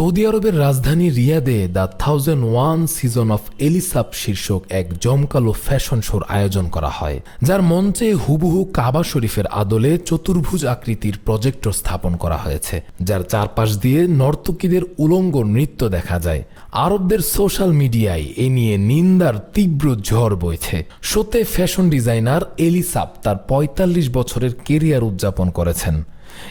Saudi আরবের রাজধানী রিয়াদে the thousand one season of Elie Saab শীর্ষক এক জমকালো ফ্যাশন শোর আয়োজন করা হয়, যার মঞ্চে হুবহু কাবা শরীফের আদলে চতুর্ভুজ আকৃতির প্রজেক্টর স্থাপন করা হয়েছে, যার চারপাশ দিয়ে নর্তকীদের উলঙ্গ নৃত্য দেখা যায়। আরবদের সোশ্যাল মিডিয়ায় এ নিয়ে নিন্দার তীব্র ঝড় বইছে। শোতে ফ্যাশন ডিজাইনার এলিসাপ তার ৪৫ বছরের কেরিয়ার উদযাপন করেছেন।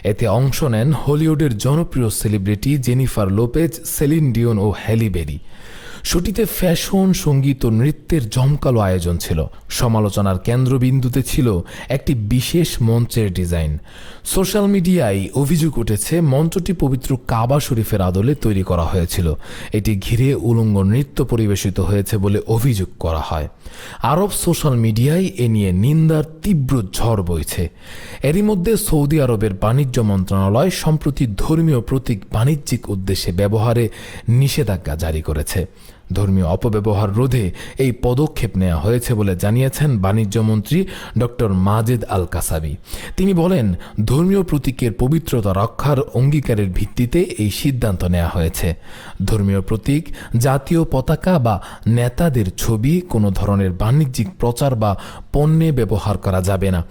এতে অংশ নেন হলিউডের জনপ্রিয় celebrity Jennifer Lopez Celine Dion ও হ্যালিবেরি শোটিতে ফ্যাশন, সংগীত ও নৃত্যের জমকালো আয়োজন ছিল। সমালোচনার কেন্দ্রবিন্দুতে ছিল একটি বিশেষ মঞ্চের ডিজাইন। সোশ্যাল মিডিয়ায় অভিযোগ উঠেছে, মঞ্চটি পবিত্র কাবা শরীফের আদলে তৈরি করা হয়েছিল। এটি ঘিরে উলঙ্গ নৃত্য পরিবেশিত হয়েছে বলে অভিযোগ করা হয়। আরব সোশ্যাল মিডিয়ায় এ নিয়ে নিন্দার তীব্র ঝড় বইছে। এরই মধ্যে সৌদি আরবের বাণিজ্য মন্ত্রণালয় সম্প্রতি ধর্মীয় প্রতীক বাণিজ্যিক উদ্দেশ্যে ব্যবহারে নিষেধাজ্ঞা জারি করেছে। ধর্মীয় অপব্যবহার রোধে এই পদক্ষেপ নেওয়া হয়েছে বলে জানিয়েছেন বাণিজ্যমন্ত্রী ডক্টর মাজেদ আল কাসাবি তিনি বলেন, ধর্মীয় প্রতীকের পবিত্রতা রক্ষার অঙ্গীকারের ভিত্তিতে এই সিদ্ধান্ত নেওয়া হয়েছে। ধর্মীয় প্রতীক, জাতীয় পতাকা বা নেতাদের ছবি কোনো ধরনের বাণিজ্যিক প্রচার বা পণ্যে ব্যবহার করা যাবে না।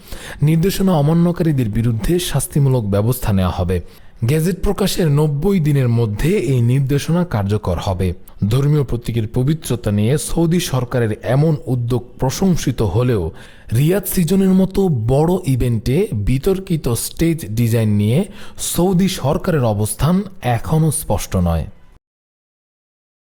নির্দেশনা অমান্যকারীদের বিরুদ্ধে শাস্তিমূলক ব্যবস্থা নেওয়া হবে। গেজেট প্রকাশের নব্বই দিনের মধ্যে এই নির্দেশনা কার্যকর হবে। ধর্মীয় প্রতীকের পবিত্রতা নিয়ে সৌদি সরকারের এমন উদ্যোগ প্রশংসিত হলেও রিয়াদ সিজনের মতো বড় ইভেন্টে বিতর্কিত স্টেজ ডিজাইন নিয়ে সৌদি সরকারের অবস্থান এখনও স্পষ্ট নয়।